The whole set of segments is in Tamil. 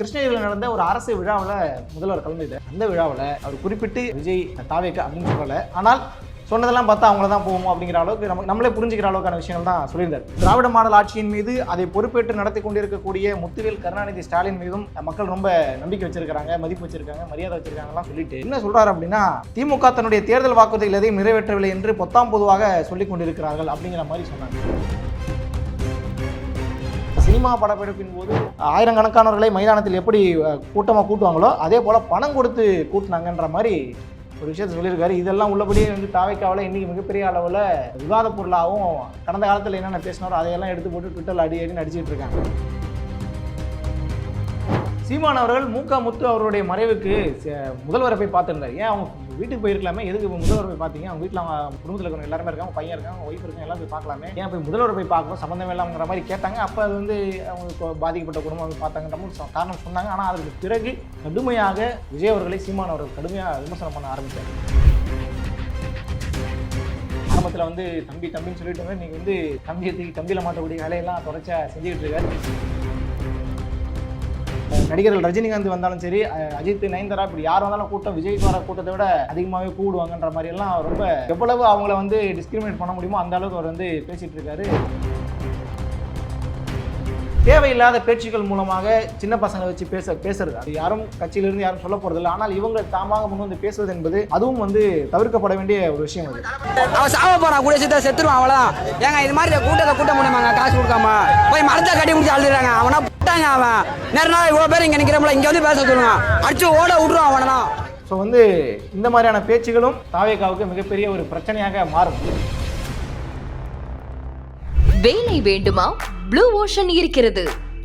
கிருஷ்ணகிரியில் நடந்த ஒரு அரசு விழாவில் முதல்வர் கலந்துது. அந்த விழாவில் அவர் குறிப்பிட்டு விஜய் தாவேக்க அப்படின்னு சொல்லலை. ஆனால் சொன்னதெல்லாம் பார்த்தா அவங்கள தான் போவோம் அப்படிங்கிற அளவுக்கு நம்ம நம்மளே புரிஞ்சுக்கிற அளவுக்கான விஷயங்கள் தான் சொல்லியிருந்தார். திராவிட மாடல் ஆட்சியின் மீது அதை பொறுப்பேற்று நடத்தி கொண்டிருக்கக்கூடிய முத்துவேல் கருணாநிதி ஸ்டாலின் மீதும் மக்கள் ரொம்ப நம்பிக்கை வச்சிருக்காங்க மதிப்பு வச்சிருக்காங்க மரியாதை வச்சிருக்காங்கலாம் சொல்லிட்டு என்ன சொல்றாரு அப்படின்னா திமுக தன்னுடைய தேர்தல் வாக்குறுதிகள் எதையும் நிறைவேற்றவில்லை என்று பொத்தாம் பொதுவாக சொல்லிக் கொண்டிருக்கிறார்கள் அப்படிங்கிற மாதிரி சொன்னாங்க. சினிமா படப்பிடிப்பின் போது ஆயிரக்கணக்கானவர்களை மைதானத்தில் எப்படி கூட்டமாக கூட்டுவாங்களோ அதே போல் பணம் கொடுத்து கூட்டினாங்கன்ற மாதிரி ஒரு விஷயத்தை சொல்லியிருக்காரு. இதெல்லாம் உள்ளபடியே வந்து தாவைக்காவில் இன்றைக்கி மிகப்பெரிய அளவில் விவாத பொருளாகவும் கடந்த காலத்தில் என்னென்ன பேசினாரோ அதையெல்லாம் எடுத்து போட்டு ட்விட்டரில் அடி அடி நடிச்சிட்டு இருக்காங்க. சீமான் அவர்கள் மூக்கா முத்து அவருடைய மறைவுக்கு ச- முதல்வரை போய் பார்த்துருந்தார். ஏன் அவங்க வீட்டுக்கு போயிருக்கலாமே. எதுக்கு இப்போ முதல்வர் போய் பார்த்தீங்க? அவங்க வீட்டில் அவங்க குடும்பத்தில் இருக்கிறவங்க எல்லாருமே இருக்காங்க பையன் இருக்காங்க ஒய்ஃப் இருக்காங்க எல்லாம் போய் பார்க்கலாமே. ஏன் போய் முதல்வர் போய் பார்க்கணும்? சம்மந்தம் இல்லாமங்கிற மாதிரி கேட்டாங்க. அப்போ அது வந்து அவங்க பாதிக்கப்பட்ட குடும்பம் வந்து பார்த்தாங்கன்ற மாதிரி காரணம் சொன்னாங்க. ஆனால் அதுக்கு பிறகு கடுமையாக விஜய் அவர்களை சீமான் அவர்கள் கடுமையாக விமர்சனம் பண்ண ஆரம்பித்தார் ஆரம்பத்தில் வந்து தம்பி தம்பின்னு சொல்லிட்டு நீங்கள் வந்து தம்பியை தூக்கி தம்பியில் மாட்டக்கூடிய வேலையெல்லாம் தொடர்ச்சியாக செஞ்சுக்கிட்டு இருக்காரு. நடிகர்கள் ரஜினிகாந்த் வந்தாலும் சரி அஜித் நயன்தாரா இப்படி யார் வந்தாலும் கூட்டம் விஜய்க்கு வர கூட்டத்தை விட அதிகமாகவே கூடுவாங்கன்ற மாதிரி எல்லாம் ரொம்ப எவ்வளவு அவங்கள வந்து டிஸ்கிரிமினேட் பண்ண முடியுமோ அந்த அளவுக்கு அவர் வந்து பேசிட்டு இருக்காரு. தேவையில்லாத பேச்சுக்கள் மூலமாக சின்ன பசங்களை வச்சு பேச பேசுறது. அது யாரும் கட்சியிலிருந்து யாரும் சொல்ல போறதில்லை. ஆனால் இவங்க தாமாக முன் வந்து பேசுவது என்பது அதுவும் வந்து தவிர்க்கப்பட வேண்டிய ஒரு விஷயம் அது. அவன் சாவ போறான் கூட சேர்த்து செத்துருவான் அவளா ஏங்க இது மாதிரி கூட்டத்தை கூட்ட முடியுமாங்க? காசு கொடுக்காம. போய் மரத்தை கட்டி முடிச்சு அழுதுறாங்க. அவனா போட்டாங்க அவன். நேர நாள் இவ்வளவு பேர் இங்க நிக்கிறப்பல இங்க வந்து பேச சொல்லுங்க. அடிச்சு ஓட விட்டுருவான் அவனா ஸோ வந்து இந்த மாதிரியான பேச்சுகளும் தாவேகாவுக்கு மிகப்பெரிய ஒரு பிரச்சனையாக மாறும். வேலை வேண்டுமா? ப்ளூ ஓஷன் இருக்கிறது.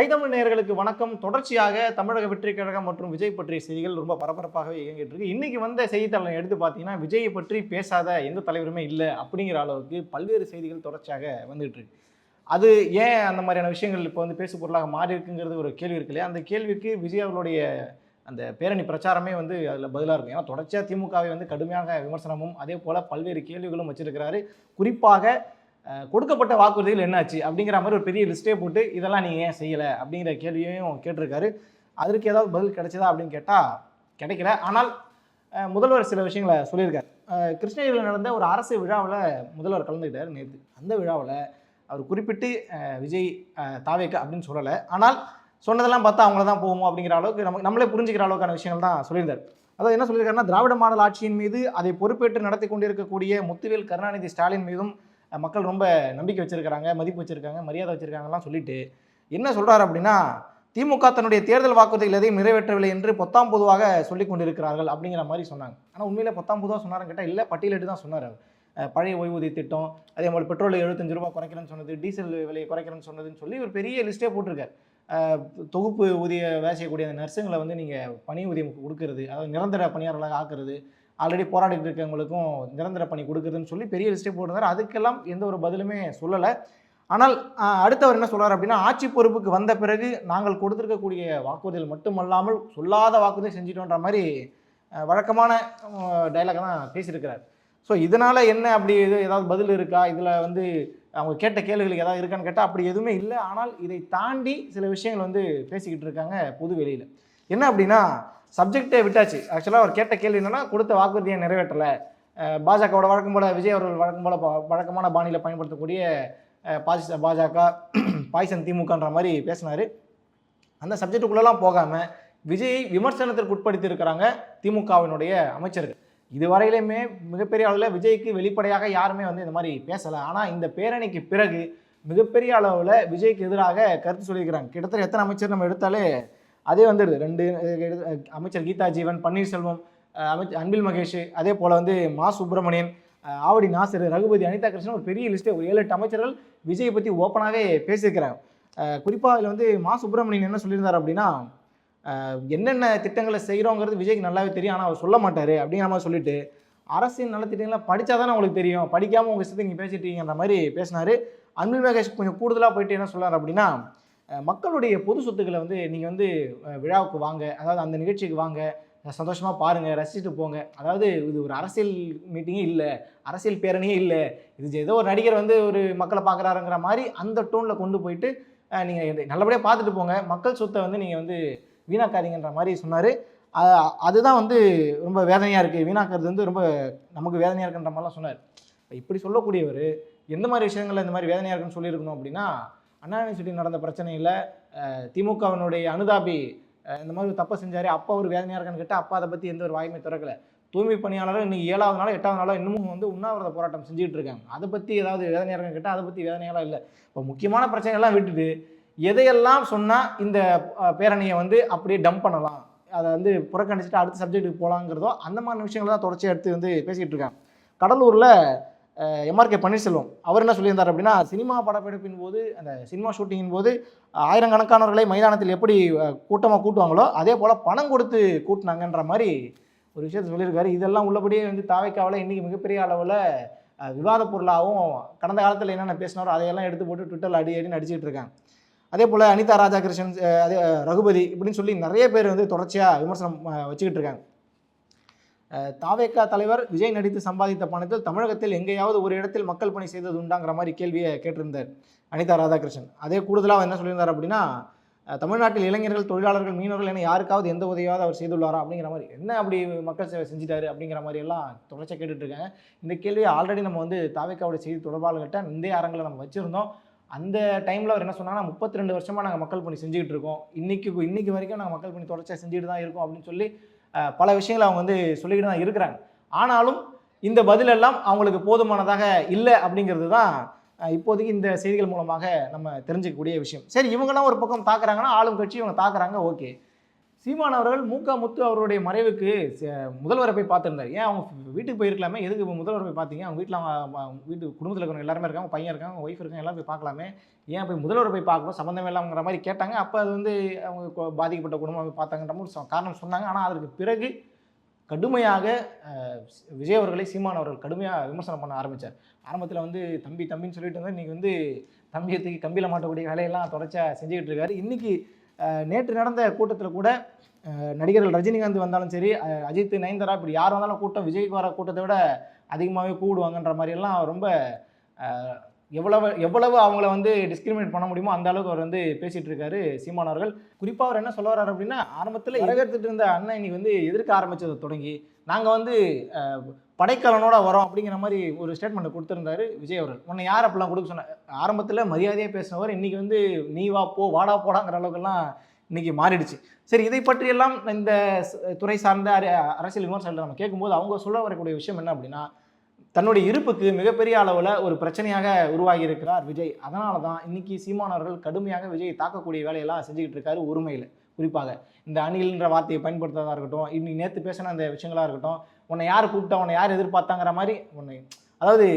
ஐதமிழ் நேர்களுக்கு வணக்கம். தொடர்ச்சியாக தமிழக வெற்றி கழகம் மற்றும் விஜய் பற்றிய செய்திகள் ரொம்ப பரபரப்பாகவே இயங்கிட்டு இருக்கு இன்னைக்கு வந்த செய்தித்தாளை எடுத்து பார்த்தீங்கன்னா விஜயை பற்றி பேசாத எந்த தலைவருமே இல்லை அப்படிங்கிற அளவுக்கு பல்வேறு செய்திகள் தொடர்ச்சியாக வந்துகிட்டு இருக்கு அது ஏன் அந்த மாதிரியான விஷயங்கள் இப்போ வந்து பேசு பொருளாக மாறி இருக்குங்கிறது ஒரு கேள்வி இருக்கு இல்லையா? அந்த கேள்விக்கு விஜய் அவர்களுடைய அந்த பேரணி பிரச்சாரமே வந்து அதில் பதிலாக இருக்கும். ஏன்னா தொடர்ச்சியாக திமுகவை வந்து கடுமையாக விமர்சனமும் அதே போல் பல்வேறு கேள்விகளும் வச்சிருக்கிறாரு. குறிப்பாக கொடுக்கப்பட்ட வாக்குறுதிகள் என்னாச்சு அப்படிங்கிற மாதிரி ஒரு பெரிய லிஸ்ட்டே போட்டு இதெல்லாம் நீங்கள் ஏன் செய்யலை அப்படிங்கிற கேள்வியையும் கேட்டிருக்காரு. அதற்கு ஏதாவது பதில் கிடைச்சதா அப்படின்னு கேட்டால் கிடைக்கல. ஆனால் முதல்வர் சில விஷயங்களை சொல்லியிருக்காரு. கிருஷ்ணகிரியில் நடந்த ஒரு அரசு விழாவில் முதல்வர் கலந்துக்கிட்டார் நேற்று அந்த விழாவில் அவர் குறிப்பிட்டு விஜய் தாவேக்கு அப்படின்னு சொல்லலை. ஆனால் சொன்னதெல்லாம் பார்த்தா அவங்கள தான் போவோம் அப்படிங்கிற அளவுக்கு நம்ம நம்மளே புரிஞ்சுக்கிற அளவுக்கான விஷயங்கள் தான் சொல்லியிருந்தார். அதாவது என்ன சொல்லியிருக்காருன்னா திராவிட மாடல் ஆட்சியின் மீது அதை பொறுப்பேற்று நடத்தி கொண்டிருக்கக்கூடிய முத்துவேல் கருணாநிதி ஸ்டாலின் மீதும் மக்கள் ரொம்ப நம்பிக்கை வச்சிருக்காங்க மதிப்பு வச்சிருக்காங்க மரியாதை வச்சிருக்காங்கலாம் சொல்லிட்டு என்ன சொல்கிறார் அப்படின்னா திமுக தன்னுடைய தேர்தல் வாக்குறுதிகள் எதையும் நிறைவேற்றவில்லை என்று பொத்தாம் பொதுவாக சொல்லி கொண்டிருக்கிறார்கள் அப்படிங்கிற மாதிரி சொன்னாங்க. ஆனால் உண்மையிலே பொத்தாம் பொதுவாக சொன்னாரன்னு கேட்டால் இல்லை பட்டியலிட்டு தான் சொன்னார் அவர். பழைய ஓய்வூதிய திட்டம் அதே மாதிரி பெட்ரோல் எழுபத்தஞ்சு ரூபா குறைக்கிறேன்னு சொன்னது டீசல் விலையை குறைக்கிறேன்னு சொன்னதுன்னு சொல்லி ஒரு பெரிய லிஸ்ட்டே போட்டிருக்காரு. தொகுப்பு ஊதிய வேலை செய்யக்கூடிய அந்த நர்ஸுங்களை வந்து நீங்கள் பணி ஊதியம் கொடுக்கறது அதாவது நிரந்தர பணியாளர்களாக ஆக்குறது ஆல்ரெடி போராடிட்டு இருக்கவங்களுக்கும் நிரந்தர பணி கொடுக்குறதுன்னு சொல்லி பெரிய லிஸ்ட்டே போட்டிருந்தார். அதுக்கெல்லாம் எந்த ஒரு பதிலுமே சொல்லலை. ஆனால் அடுத்தவர் என்ன சொல்கிறார் அப்படின்னா ஆட்சி பொறுப்புக்கு வந்த பிறகு நாங்கள் கொடுத்துருக்கக்கூடிய வாக்குறுதிகள் மட்டுமல்லாமல் சொல்லாத வாக்குறுதி செஞ்சிட்டோன்ற மாதிரி வழக்கமான டைலாக் தான் பேசியிருக்கிறார். ஸோ இதனால் என்ன அப்படி இது ஏதாவது பதில் இருக்கா? இதில் வந்து அவங்க கேட்ட கேள்விகளுக்கு ஏதாவது இருக்கான்னு கேட்டால் அப்படி எதுவுமே இல்லை. ஆனால் இதை தாண்டி சில விஷயங்கள் வந்து பேசிக்கிட்டு இருக்காங்க பொது வெளியில் என்ன அப்படின்னா சப்ஜெக்டே விட்டாச்சு. ஆக்சுவலாக அவர் கேட்ட கேள்வி என்னென்னா கொடுத்த வாக்குறுதியை நிறைவேற்றலை. பாஜகவோட வழக்கம் போல விஜய் அவர்கள் வழக்கம் போல வழக்கமான பாணியில் பயன்படுத்தக்கூடிய பாசி பாஜக பாய்சன் திமுகன்ற மாதிரி பேசினார். அந்த சப்ஜெக்டுக்குள்ளெல்லாம் போகாமல் விஜயை விமர்சனத்திற்கு உட்படுத்தி இருக்கிறாங்க திமுகவினுடைய அமைச்சர்கள். இதுவரையிலுமே மிகப்பெரிய அளவில் விஜய்க்கு வெளிப்படையாக யாருமே வந்து இந்த மாதிரி பேசலை. ஆனால் இந்த பேரணிக்கு பிறகு மிகப்பெரிய அளவில் விஜய்க்கு எதிராக கருத்து சொல்லியிருக்கிறாங்க. கிட்டத்தட்ட எத்தனை அமைச்சர் நம்ம எடுத்தாலே அதே வந்துடுது ரெண்டு அமைச்சர் கீதா ஜீவன் பன்னீர்செல்வம் அமைச்சர் அன்பில் மகேஷ் அதே போல் வந்து மா சுப்பிரமணியன் ஆவடி நாசர் ரகுபதி அனிதா கிருஷ்ணன் ஒரு பெரிய லிஸ்ட்டே ஒரு ஏழு எட்டு அமைச்சர்கள் விஜயை பற்றி ஓப்பனாகவே பேசியிருக்கிறாங்க. குறிப்பாக அதில் வந்து மா சுப்பிரமணியன் என்ன சொல்லியிருந்தார் அப்படின்னா என்னென்ன திட்டங்களை செய்கிறோங்கிறது விஜய்க்கு நல்லாவே தெரியும் ஆனால் அவர் சொல்ல மாட்டார் அப்படிங்கிற மாதிரி சொல்லிட்டு அரசின் நலத்திட்டங்கள்லாம் படித்தா தானே உங்களுக்கு தெரியும் படிக்காமல் உங்கள் இஷ்டத்துக்கு நீங்கள் பேசிட்டீங்கன்ற மாதிரி பேசினார். அன்பில் மகேஷ் கொஞ்சம் கூடுதலாக போயிட்டு என்ன சொல்கிறார் அப்படின்னா மக்களுடைய பொது சொத்துக்களை வந்து நீங்கள் வந்து விழாவுக்கு வாங்க அதாவது அந்த நிகழ்ச்சிக்கு வாங்க சந்தோஷமாக பாருங்கள் ரசிச்சுட்டு போங்க. அதாவது இது ஒரு அரசியல் மீட்டிங்கே இல்லை அரசியல் பேரணியே இல்லை. இது ஏதோ ஒரு நடிகர் வந்து ஒரு மக்களை பார்க்குறாருங்கிற மாதிரி அந்த டோனில் கொண்டு போயிட்டு நீங்கள் நல்லபடியாக பார்த்துட்டு போங்க. மக்கள் சொத்தை வந்து நீங்கள் வந்து வீணாக்காதீங்கன்ற மாதிரி சொன்னார். அதுதான் வந்து ரொம்ப வேதனையாக இருக்குது வீணாக்கிறது வந்து ரொம்ப நமக்கு வேதனையாக இருக்குன்ற மாதிரிலாம் சொன்னார். இப்படி சொல்லக்கூடியவர் எந்த மாதிரி விஷயங்கள்ல இந்த மாதிரி வேதனையாக இருக்குன்னு சொல்லியிருக்கணும் அப்படின்னா அண்ணா யூனிவர்சிட்டி நடந்த பிரச்சனையில் திமுகவினுடைய அனுதாபி இந்த மாதிரி தப்பை செஞ்சார். அப்பா அவர் வேதனையாக இருக்கான்னு கேட்டால் அப்பா அதை பற்றி எந்த ஒரு வாய்மை திறக்கல. தூய்மை பணியாளர்கள் இன்னைக்கு ஏழாவது நாளோ எட்டாவது நாளோ இன்னமும் வந்து உண்ணாவிரத போராட்டம் செஞ்சுக்கிட்டு இருக்காங்க. அதை பற்றி ஏதாவது வேதனையாக இருக்கான்னு கேட்டால் அதை பற்றி வேதனையெல்லாம் இல்லை. இப்போ முக்கியமான பிரச்சனைகள்லாம் விட்டுட்டு எதையெல்லாம் சொன்னால் இந்த பேரணியை வந்து அப்படியே டம்ப் பண்ணலாம். அதை வந்து புறக்கணிச்சுட்டு அடுத்த சப்ஜெக்ட்டுக்கு போகலாங்கிறதோ அந்த மாதிரி விஷயங்களை தான் தொடர்ச்சியாக எடுத்து வந்து பேசிகிட்டு இருக்காங்க. கடலூரில் எம்ஆர்கே பன்னீர்செல்வம். அவர் என்ன சொல்லியிருந்தார் அப்படின்னா சினிமா படப்பிடிப்பின் போது அந்த சினிமா ஷூட்டிங்கின் போது ஆயிரக்கணக்கானவர்களை மைதானத்தில் எப்படி கூட்டமாக கூட்டுவாங்களோ அதே போல் பணம் கொடுத்து கூட்டினாங்கன்ற மாதிரி ஒரு விஷயத்தை சொல்லியிருக்காரு. இதெல்லாம் உள்ளபடியே வந்து தாவைக்காவில் இன்றைக்கி மிகப்பெரிய அளவில் விவாத பொருளாகவும் கடந்த காலத்தில் என்னென்ன பேசினாரோ அதையெல்லாம் எடுத்து போட்டு ட்விட்டரில் அடி அடி நடிச்சிட்டு இருக்காங்க. அதே போல் அனிதா ராஜாகிருஷ்ணன் அதே ரகுபதி இப்படின்னு சொல்லி நிறைய பேர் வந்து தொடர்ச்சியாக விமர்சனம் வச்சுக்கிட்டு இருக்காங்க. தாவேக்கா தலைவர் விஜய் நடித்து சம்பாதித்த பணத்தில் தமிழகத்தில் எங்கேயாவது ஒரு இடத்தில் மக்கள் பணி செய்தது உண்டாங்கிற மாதிரி கேள்வியை கேட்டிருந்தார் அனிதா ராதாகிருஷ்ணன். அதே கூடுதலாக என்ன சொல்லியிருந்தார் அப்படின்னா தமிழ்நாட்டில் இளைஞர்கள் தொழிலாளர்கள் மீனவர்கள் என யாருக்காவது எந்த உதவியாவது அவர் செய்துள்ளாரா அப்படிங்கிற மாதிரி என்ன அப்படி மக்கள் சேவை செஞ்சிட்டாரு அப்படிங்கிற மாதிரி எல்லாம் தொடர்ச்சியாக கேட்டுட்ருக்காங்க இந்த கேள்வியை ஆல்ரெடி நம்ம வந்து தாவேக்காவோட செய்தி தொடர்பாளர்கிட்ட இந்த அரங்கில் நம்ம வச்சுருந்தோம். அந்த டைமில் அவர் என்ன சொன்னாங்கன்னா முப்பத்தி ரெண்டு வருஷமாக நாங்கள் மக்கள் பணி செஞ்சுக்கிட்டு இருக்கோம். இன்றைக்கி இன்றைக்கி வரைக்கும் நாங்கள் மக்கள் பணி தொடர்ச்சியாக செஞ்சுட்டு தான் இருக்கோம் அப்படின்னு சொல்லி பல விஷயங்களை அவங்க வந்து சொல்லிக்கிட்டு தான் இருக்கிறாங்க. ஆனாலும் இந்த பதிலெல்லாம் அவங்களுக்கு போதுமானதாக இல்லை அப்படிங்கிறது தான் இப்போதைக்கு இந்த செய்திகள் மூலமாக நம்ம தெரிஞ்சுக்கக்கூடிய விஷயம். சரி இவங்கெல்லாம் ஒரு பக்கம் தாக்குறாங்கன்னா ஆளும் கட்சி இவங்க தாக்குறாங்க ஓகே. சீமான் அவர்கள் மூக்கா முத்து அவருடைய மறைவுக்கு ச- முதல்வரை போய் பார்த்துருந்தார். ஏன் அவங்க வீட்டுக்கு போயிருக்கலாமே? எதுக்கு இப்போ முதல்வரை போய் பார்த்தீங்க? அவங்க வீட்டில் அவங்க வீட்டு குடும்பத்தில் இருக்கிறவங்க எல்லாருமே இருக்காங்க அவங்க பையன் இருக்காங்க ஒய்ஃப் இருக்காங்க எல்லாம் போய் பார்க்கலாமே. ஏன் போய் முதல்வரை போய் பார்க்கணும்? சம்மந்தம் இல்லாமங்கிற மாதிரி கேட்டாங்க. அப்போ அது வந்து அவங்க பாதிக்கப்பட்ட குடும்பம் போய் பார்த்தாங்கன்ற ஒரு காரணம் சொன்னாங்க. ஆனால் அதற்கு பிறகு கடுமையாக விஜய் அவர்களை சீமான் அவர்கள் கடுமையாக விமர்சனம் பண்ண ஆரம்பித்தார் ஆரம்பத்தில் வந்து தம்பி தம்பின்னு சொல்லிட்டு இருந்தால் இன்றைக்கி வந்து தம்பியத்துக்கு கம்பியில் மாட்டக்கூடிய வேலையெல்லாம் தொடர்ச்சியாக செஞ்சுக்கிட்டு இருக்காரு. இன்றைக்கி நேற்று நடந்த கூட்டத்தில் கூட நடிகர்கள் ரஜினிகாந்த் வந்தாலும் சரி அஜித் நயன்தாரா இப்படி யார் வந்தாலும் கூட்டம் விஜய்க்கு வர கூட்டத்தை விட அதிகமாகவே கூடுவாங்கன்ற மாதிரியெல்லாம் ரொம்ப எவ்வளவு எவ்வளவு அவங்கள வந்து டிஸ்கிரிமினேட் பண்ண முடியுமோ அந்த அளவுக்கு அவர் வந்து பேசிட்டு இருக்காரு சீமான் அவர்கள். குறிப்பாக அவர் என்ன சொல்ல வர்றாரு அப்படின்னா ஆரம்பத்தில் வரவேற்றுட்டு இருந்த அண்ணன் இன்னைக்கு வந்து எதிர்க்க ஆரம்பிச்சதை தொடங்கி நாங்கள் வந்து படைக்கலனோட வரோம் அப்படிங்கிற மாதிரி ஒரு ஸ்டேட்மெண்ட் கொடுத்துருந்தாரு விஜய் அவர்கள். உன்னை யார் அப்படிலாம் கொடுக்க சொன்ன ஆரம்பத்தில் மரியாதையாக பேசினவர் இன்றைக்கி வந்து நீ வா போ வாடா போடாங்கிற அளவுக்குலாம் இன்றைக்கி மாறிடுச்சு. சரி இதை பற்றியெல்லாம் இந்த துறை சார்ந்த அர- அரசியல் விமர்சனத்தில் நம்ம கேட்கும்போது அவங்க சொல்ல வரக்கூடிய விஷயம் என்ன அப்படின்னா தன்னுடைய இருப்புக்கு மிகப்பெரிய அளவில் ஒரு பிரச்சனையாக உருவாகி இருக்கிறார் விஜய். அதனால தான் இன்னைக்கு சீமானவர்கள் கடுமையாக விஜய் தாக்கக்கூடிய வேலையெல்லாம் செஞ்சுக்கிட்டு இருக்காரு உரிமையில் குறிப்பாக இந்த அணில்ன்ற வார்த்தையை பயன்படுத்துறதா இருக்கட்டும் இன்னைக்கு நேற்று பேசின அந்த விஷயங்களாக இருக்கட்டும் உன்னை யார் கூப்பிட்டா உன்னை யார் எதிர்பார்த்தாங்கிற மாதிரி உன்னை அதாவது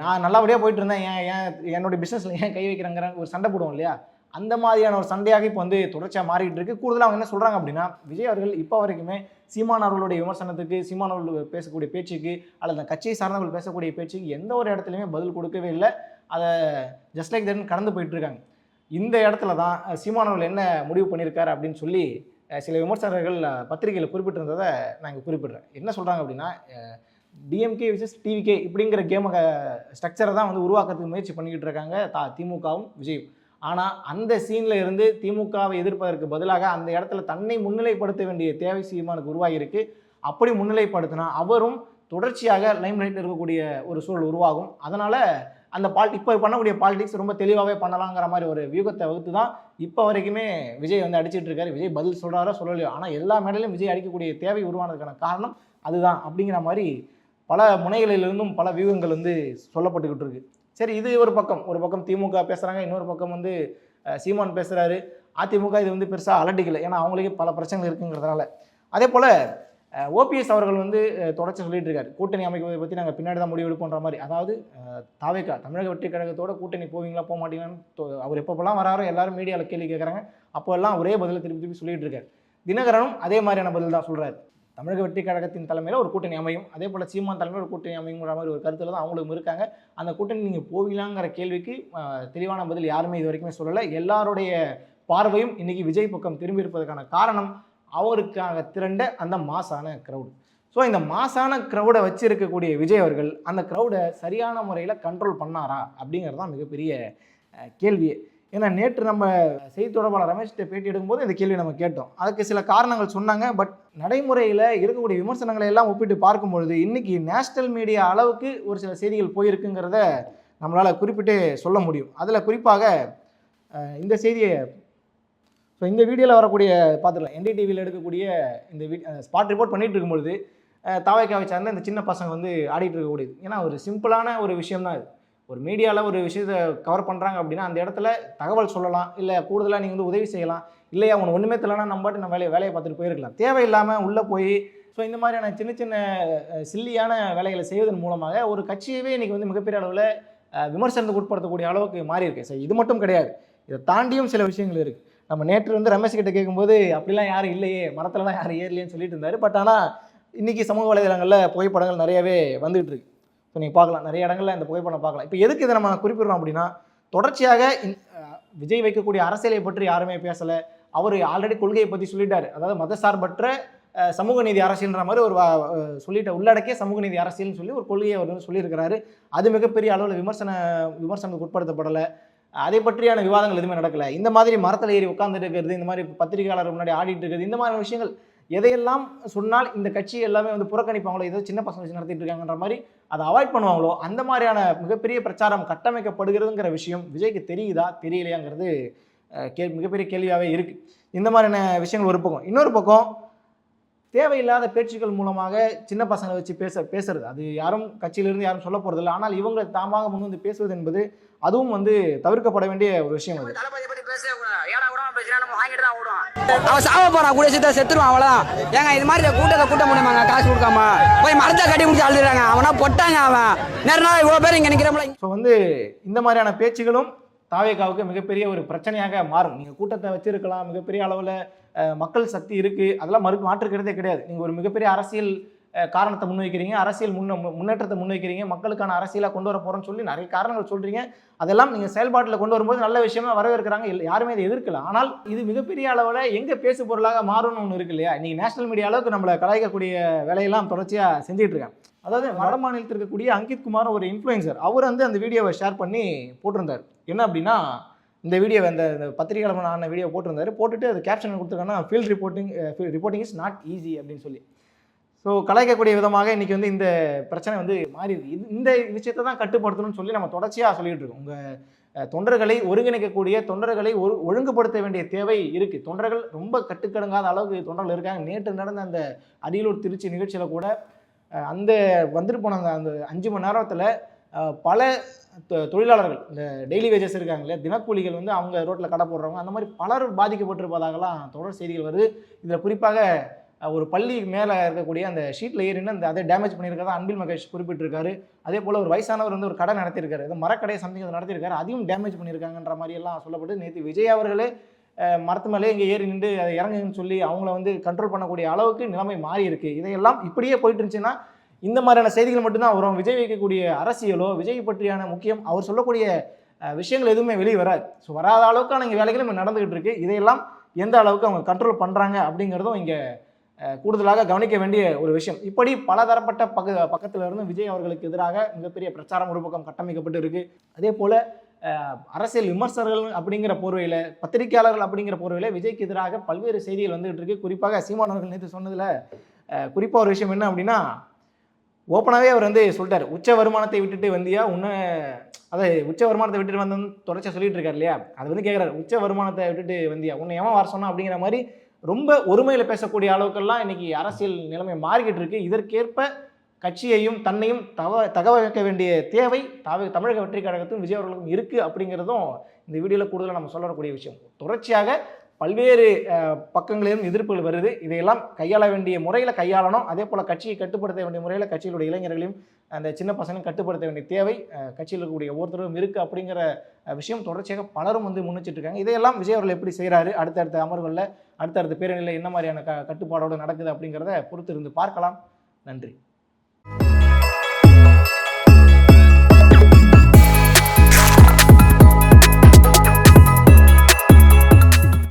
நான் நல்லபடியாக போயிட்டு இருந்தேன் ஏன் ஏன் என்னுடைய பிஸ்னஸில் ஏன் கை வைக்கிறேங்கிற ஒரு சண்டை போடுவோம் இல்லையா? அந்த மாதிரியான ஒரு சண்டையாக இப்போ வந்து தொடர்ச்சியாக மாறிட்டு இருக்கு. கூடுதலாக அவங்க என்ன சொல்கிறாங்க அப்படின்னா விஜய் அவர்கள் இப்போ வரைக்குமே சீமான் அவர்களுடைய விமர்சனத்துக்கு சீமான் அவர்கள் பேசக்கூடிய பேச்சுக்கு அல்லது அந்த கட்சியை சார்ந்தவர்கள் பேசக்கூடிய பேச்சுக்கு எந்த ஒரு இடத்துலையுமே பதில் கொடுக்கவே இல்லை. அதை ஜஸ்ட் லைக் தென் கடந்து போயிட்டுருக்காங்க இந்த இடத்துல தான் அஹ், என்ன முடிவு பண்ணியிருக்காரு அப்படின்னு சொல்லி சில விமர்சகர்கள் பத்திரிகையில் குறிப்பிட்டிருந்ததை நான் இங்கே குறிப்பிடுறேன். என்ன சொல்கிறாங்க அப்படின்னா டிஎம்கே விசஸ் டிவிகே இப்படிங்கிற கேம ஸ்ட்ரக்சரை தான் வந்து உருவாக்குறதுக்கு முயற்சி பண்ணிக்கிட்டு இருக்காங்க தா திமுகவும் விஜயும். ஆனால் அந்த சீனில் இருந்து திமுகவை எதிர்ப்பதற்கு பதிலாக அந்த இடத்துல தன்னை முன்னிலைப்படுத்த வேண்டிய தேவை சீமானுக்கு உருவாகியிருக்கு. அப்படி முன்னிலைப்படுத்தினா அவரும் தொடர்ச்சியாக லைம்லைட்டில் இருக்கக்கூடிய ஒரு சூழல் உருவாகும். அதனால் அந்த பால் இப்போ பண்ணக்கூடிய பாலிடிக்ஸ் ரொம்ப தெளிவாகவே பண்ணலாங்கிற மாதிரி ஒரு வியூகத்தை வகுத்து தான் இப்போ வரைக்குமே விஜய் வந்து அடிச்சிட்டு இருக்காரு. விஜய் பதில் சொல்கிறாரோ சொல்லலையோ. ஆனால் எல்லா மேடையிலும் விஜய் அடிக்கக்கூடிய தேவை உருவானதுக்கான காரணம் அதுதான் அப்படிங்கிற மாதிரி பல முனைகளிலிருந்தும் பல வியூகங்கள் வந்து சொல்லப்பட்டுக்கிட்டு இருக்கு. சரி இது ஒரு பக்கம். ஒரு பக்கம் திமுக பேசுகிறாங்க இன்னொரு பக்கம் வந்து சீமான் பேசுகிறாரு அதிமுக இது வந்து பெருசாக அலட்டிக்கல. ஏன்னா அவங்களுக்கே பல பிரச்சனைகள் இருக்குங்கிறதுனால. அதே போல் ஓபிஎஸ் அவர்கள் வந்து தொடர்ச்சி சொல்லிட்டு இருக்காரு கூட்டணி அமைப்பதை பற்றி நாங்கள் பின்னாடி தான் முடிவு எடுப்போன்ற மாதிரி. அதாவது தாவேக்கா தமிழக வெற்றி கழகத்தோட கூட்டணி போவீங்களா போக மாட்டீங்களான்னு அவர் எப்பப்பெல்லாம் வராரோ எல்லாரும் மீடியாவில் கேள்வி கேட்குறாங்க அப்போல்லாம் ஒரே பதிலை திருப்பி திருப்பி சொல்லிட்டு இருக்காரு தினகரனும் அதே மாதிரியான பதில் தான் சொல்கிறாரு தமிழக வெற்றி கழகத்தின் தலைமையில் ஒரு கூட்டணி அமையும். அதே போல் சீமான் தலைமையில் ஒரு கூட்டணி அமையுங்கிற மாதிரி ஒரு கருத்தில் தான் அவங்களும் இருக்காங்க. அந்த கூட்டணி நீங்கள் போவீங்களாங்கிற கேள்விக்கு தெளிவான பதில் யாருமே இது வரைக்குமே சொல்லலை. எல்லாருடைய பார்வையும் இன்னைக்கு விஜய் பக்கம் திரும்பி இருப்பதற்கான காரணம் அவருக்காக திரண்ட அந்த மாசான க்ரௌடு ஸோ இந்த மாசான க்ரௌடை வச்சிருக்கக்கூடிய விஜய் அவர்கள் அந்த க்ரௌடை சரியான முறையில் கண்ட்ரோல் பண்ணாரா? அப்படிங்கிறது தான் மிகப்பெரிய கேள்வியே ஏன்னா நேற்று நம்ம செய்தி தொடர்பாளர் ரமேஷ்கிட்ட பேட்டி எடுக்கும்போது இந்த கேள்வி நம்ம கேட்டோம். அதுக்கு சில காரணங்கள் சொன்னாங்க பட் நடைமுறையில் இருக்கக்கூடிய விமர்சனங்களை எல்லாம் ஒப்பிட்டு பார்க்கும்பொழுது இன்றைக்கி நேஷ்னல் மீடியா அளவுக்கு ஒரு சில செய்திகள் போயிருக்குங்கிறத நம்மளால் குறிப்பிட்டு சொல்ல முடியும். அதில் குறிப்பாக இந்த செய்தியை ஸோ இந்த வீடியோவில் வரக்கூடிய பார்த்துக்கலாம். என்டிடிவியில் எடுக்கக்கூடிய இந்த வீ ஸ்பாட் ரிப்போர்ட் பண்ணிட்டு இருக்கும்பொழுது தாவைக்காவை சார்ந்த இந்த சின்ன பசங்க வந்து ஆடிட்டு இருக்கக்கூடியது ஏன்னா ஒரு சிம்பிளான ஒரு விஷயம் தான் இது. ஒரு மீடியாவில் ஒரு விஷயத்தை கவர் பண்ணுறாங்க அப்படின்னா அந்த இடத்துல தகவல் சொல்லலாம். இல்லை கூடுதலாக நீங்கள் வந்து உதவி செய்யலாம். இல்லையா உனக்கு ஒன்றுமே தெரியலனா நம்ம பாட்டு நம்ம வேலையை வேலையை பார்த்துட்டு போயிருக்கலாம். தேவையில்லாமல் உள்ளே போய் ஸோ இந்த மாதிரியான சின்ன சின்ன சில்லியான வேலைகளை செய்வதன் மூலமாக ஒரு கட்சியவே இன்றைக்கி வந்து மிகப்பெரிய அளவில் விமர்சனத்துக்கு உட்படுத்தக்கூடிய அளவுக்கு மாறி இருக்கு ஸோ இது மட்டும் கிடையாது. இதை தாண்டியும் சில விஷயங்கள் இருக்குது நம்ம நேற்று வந்து ரமேஷ் கிட்ட கேட்கும்போது அப்படிலாம் யாரும் இல்லையே மரத்துலலாம் யாரும் ஏறலையேன்னு சொல்லிட்டு இருந்தார். பட் ஆனால் இன்றைக்கி சமூக வலைதளங்களில் புகைப்படங்கள் நிறையவே வந்துகிட்டு இருக்கு. ஸோ நீங்கள் பார்க்கலாம். நிறைய இடங்கள்ல இந்த புகைப்படம் பார்க்கலாம். இப்போ எதுக்கு இதை நம்ம குறிப்பிடுறோம் அப்படின்னா தொடர்ச்சியாக விஜய் வைக்கக்கூடிய அரசியலை பற்றி யாருமே பேசலை. அவர் ஆல்ரெடி கொள்கையை பற்றி சொல்லிட்டார். அதாவது மதசார்பற்ற சமூக நீதி அரசியல்ன்ற மாதிரி ஒரு வா- சொல்லிட்ட உள்ளடக்கிய சமூக நீதி அரசியல்னு சொல்லி ஒரு கொள்கையை அவர் வந்து சொல்லியிருக்கிறாரு. அது மிகப்பெரிய அளவில் விமர்சன விமர்சனத்துக்கு உட்படுத்தப்படலை. அதை பற்றியான விவாதங்கள் எதுவுமே நடக்கல. இந்த மாதிரி மரத்தில் ஏறி உட்கார்ந்துட்டு இருக்கிறது இந்த மாதிரி பத்திரிகையாளர் முன்னாடி ஆடிட்டு இருக்கிறது இந்த மாதிரி விஷயங்கள் எதையெல்லாம் சொன்னால் இந்த கட்சி எல்லாமே வந்து புறக்கணிப்பாங்களோ ஏதோ சின்ன பசங்க வச்சு நடத்திட்டு இருக்காங்கன்ற மாதிரி அதை அவாய்ட் பண்ணுவாங்களோ அந்த மாதிரியான மிகப்பெரிய பிரச்சாரம் கட்டமைக்கப்படுகிறதுங்கிற விஷயம் விஜய்க்கு தெரியுதா தெரியலையாங்கிறது கே மிகப்பெரிய கேள்வியாகவே இருக்குது இந்த மாதிரியான விஷயங்கள் ஒரு பக்கம். இன்னொரு பக்கம் தேவையில்லாத பேச்சுக்கள் மூலமாக சின்ன பசங்களை வச்சு பேச பேசுறது. அது யாரும் கட்சியிலிருந்து யாரும் சொல்ல போறதில்லை ஆனால் இவங்க தாமாக முன் வந்து பேசுவது என்பது அதுவும் வந்து தவிர்க்கப்பட வேண்டிய ஒரு விஷயம் அது. தளபதியை பத்தி பேசவே கூடாது ஏடா கூட பேசினா நம்ம வாங்கிட்டு தான் ஓடுவோம் அவன் சாவ போறான். கூட சேர்த்தா செத்துருவான் அவ்வளவுதான். ஏங்க இது மாதிரி கூட்டத்தை கூட்ட முடியுமாங்க காசு கொடுக்காம? போய் மரத்தை கட்டி முடிச்சு அழுதுறாங்க. அவனா பொட்டாங்க அவன். நேர நாள் இவ்வளவு பேர் இங்க நிக்கிறோம்ல. ஸோ வந்து இந்த மாதிரியான பேச்சுகளும் தாவேகாவுக்கு மிகப்பெரிய ஒரு பிரச்சனையாக மாறும். நீங்கள் கூட்டத்தை வச்சிருக்கலாம் மிகப்பெரிய அளவில் மக்கள் சக்தி இருக்குது அதெல்லாம் மறு மாற்றுக்கிறதே கிடையாது. நீங்கள் ஒரு மிகப்பெரிய அரசியல் காரணத்தை முன்வைக்கிறீங்க. அரசியல் முன்ன முன்னேற்றத்தை முன்வைக்கிறீங்க. மக்களுக்கான அரசியலாக கொண்டு வர போகிறோம்னு சொல்லி நிறைய காரணங்கள் சொல்கிறீங்க அதெல்லாம் நீங்கள் செயல்பாட்டில் கொண்டு வரும்போது நல்ல விஷயமா வரவேற்கிறாங்க. இல்லை யாருமே இதை எதிர்க்கல. ஆனால் இது மிகப்பெரிய அளவில் எங்கே பேசு பொருளாக மாறும்னு ஒன்று இருக்கு இல்லையா? நீங்கள் நேஷனல் மீடியா அளவுக்கு நம்மளை கலாய்க்கக்கூடிய வேலையெல்லாம் தொடர்ச்சியாக செஞ்சுட்டு அதாவது வட மாநிலத்தில் இருக்கக்கூடிய அங்கித் குமார் ஒரு இன்ஃப்ளூயன்சர் அவர் வந்து அந்த வீடியோவை ஷேர் பண்ணி போட்டிருந்தார். என்ன அப்படின்னா இந்த வீடியோ அந்த இந்த பத்திரிகையாளர் ஆன வீடியோ போட்டிருந்தாரு. போட்டுட்டு அது கேப்ஷன் கொடுத்துருக்காங்கன்னா field reporting reporting is not easy அப்படின்னு சொல்லி. ஸோ கலாய்க்கக்கூடிய விதமாக இன்றைக்கி வந்து இந்த பிரச்சனை வந்து மாறி இருக்கு இது இந்த விஷயத்தை தான் கட்டுப்படுத்தணும்னு சொல்லி நம்ம தொடர்ச்சியாக சொல்லிகிட்டு இருக்கோம். உங்கள் தொண்டர்களை ஒருங்கிணைக்கக்கூடிய தொண்டர்களை ஒரு ஒழுங்குபடுத்த வேண்டிய தேவை இருக்குது தொண்டர்கள் ரொம்ப கட்டுக்கடங்காத அளவுக்கு தொண்டர்கள் இருக்காங்க. நேற்று நடந்த அந்த அரியலூர் திருச்சி நிகழ்ச்சியில் கூட அந்த வந்துட்டு போன அந்த அந்த அஞ்சு மணி நேரத்தில் பல தொ- தொழிலாளர்கள் இந்த டெய்லி வேஜஸ் இருக்காங்களே தினக்கூலிகள் வந்து அவங்க ரோட்டில் கடை போடுறவங்க அந்த மாதிரி பலர் பாதிக்கப்பட்டிருப்பதாகலாம் தொடர் செய்திகள் வருது. இதில் குறிப்பாக ஒரு பள்ளி மேலே இருக்கக்கூடிய அந்த ஷீட்டில் ஏறின்னு அந்த அதை டேமேஜ் பண்ணியிருக்கதா அன்பில் மகேஷ் குறிப்பிட்டிருக்காரு. அதே போல் ஒரு வயசானவர் வந்து ஒரு கடை நடத்தியிருக்காரு அது மரக்கடை சம்திங் அதை நடத்தியிருக்காரு அதையும் டேமேஜ் பண்ணியிருக்காங்கன்ற மாதிரியெல்லாம் சொல்லப்பட்டு நேற்று விஜய் அவர்களே மரத்து மேலே இங்கே ஏறி நின்று அதை இறங்குங்கன்னு சொல்லி அவங்கள வந்து கண்ட்ரோல் பண்ணக்கூடிய அளவுக்கு நிலைமை மாறி இருக்குது இதையெல்லாம் இப்படியே போயிட்டு இருந்துச்சுன்னா இந்த மாதிரியான செய்திகள் மட்டும்தான் வரும். விஜய் வைக்கக்கூடிய அரசியலோ விஜய் பற்றியான முக்கியம் அவர் சொல்லக்கூடிய விஷயங்கள் எதுவுமே வெளியே வராது. ஸோ வராத அளவுக்கான இங்கே வேலைகளும் இங்கே நடந்துகிட்டு இருக்கு. இதையெல்லாம் எந்த அளவுக்கு அவங்க கண்ட்ரோல் பண்ணுறாங்க அப்படிங்கிறதும் இங்கே கூடுதலாக கவனிக்க வேண்டிய ஒரு விஷயம். இப்படி பலதரப்பட்ட பக்க பக்கத்தில் இருந்து விஜய் அவர்களுக்கு எதிராக மிகப்பெரிய பிரச்சாரம் ஒரு பக்கம் கட்டமைக்கப்பட்டு இருக்கு. அதே போல் அரசியல் விமர்சகர்கள் அப்படிங்கிற போர்வையில் பத்திரிகையாளர்கள் அப்படிங்கிற போர்வையில் விஜய்க்கு எதிராக பல்வேறு செய்திகள் வந்துகிட்டு இருக்கு. குறிப்பாக சீமான் அவர்கள் நேற்று சொன்னதில் குறிப்பாக ஒரு விஷயம் என்ன அப்படின்னா ஓப்பனாகவே அவர் வந்து சொல்லிட்டார். உச்ச வருமானத்தை விட்டுட்டு வந்தியா? உன்னை அதை உச்ச வருமானத்தை விட்டுட்டு வந்தோன்னு தொடர்ச்சியாக சொல்லிட்டு இருக்காரு இல்லையா? அது வந்து கேட்குறாரு உச்ச வருமானத்தை விட்டுட்டு வந்தியா? உன்னை எவன் வர சொன்னா? அப்படிங்கிற மாதிரி ரொம்ப ஒருமையில் பேசக்கூடிய அளவுக்கெல்லாம் இன்னைக்கு அரசியல் நிலைமை மாறிக்கிட்டு இருக்கு. இதற்கேற்ப கட்சியையும் தன்னையும் தவ தகவ வைக்க வேண்டிய தேவை தவ தமிழக வெற்றி கழகத்தும் விஜய் அவர்களுக்கும் இருக்குது அப்படிங்கிறதும் இந்த வீடியோவில் கூடுதலாக நம்ம சொல்லக்கூடிய விஷயம். தொடர்ச்சியாக பல்வேறு பக்கங்களிலும் எதிர்ப்புகள் வருது. இதையெல்லாம் கையாள வேண்டிய முறையில் கையாளணும். அதே போல் கட்சியை கட்டுப்படுத்த வேண்டிய முறையில் கட்சியிலுடைய இளைஞர்களையும் அந்த சின்ன பசங்களையும் கட்டுப்படுத்த வேண்டிய தேவை கட்சியில் இருக்கக்கூடிய ஒவ்வொருத்தரும் இருக்குது அப்படிங்கிற விஷயம் தொடர்ச்சியாக பலரும் வந்து முன்னிச்சிட்டு இருக்காங்க இதையெல்லாம் விஜய் அவர்கள் எப்படி செய்கிறாரு அடுத்தடுத்த அமர்வுகளில் அடுத்தடுத்த பேரணியில் என்ன மாதிரியான க கட்டுப்பாடோடு நடக்குது அப்படிங்கிறத பொறுத்து இருந்து பார்க்கலாம். நன்றி.